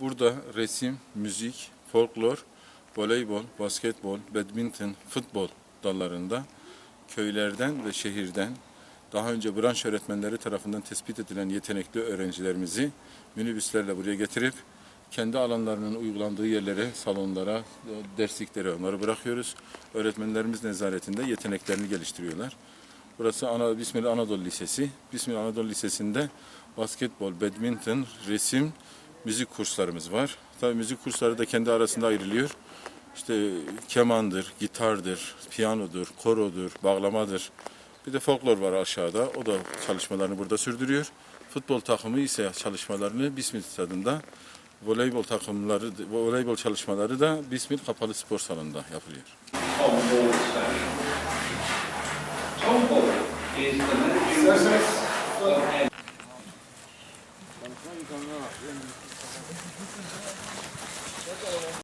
burada resim, müzik, folklor, voleybol, basketbol, badminton, futbol dallarında köylerden ve şehirden daha önce branş öğretmenleri tarafından tespit edilen yetenekli öğrencilerimizi minibüslerle buraya getirip kendi alanlarının uygulandığı yerlere, salonlara, dersliklere onları bırakıyoruz. Öğretmenlerimiz nezaretinde yeteneklerini geliştiriyorlar. Burası Ana, Bismillah Anadolu Lisesi. Bismillah Anadolu Lisesi'nde basketbol, badminton, resim, müzik kurslarımız var. Tabii müzik kursları da kendi arasında ayrılıyor. İşte kemandır, gitardır, piyanodur, korodur, bağlamadır. Bir de folklor var aşağıda. O da çalışmalarını burada sürdürüyor. Futbol takımı ise çalışmalarını Bismil stadında, voleybol takımları, voleybol çalışmaları da Bismil Kapalı Spor Salonu'nda yapılıyor. İs the 間が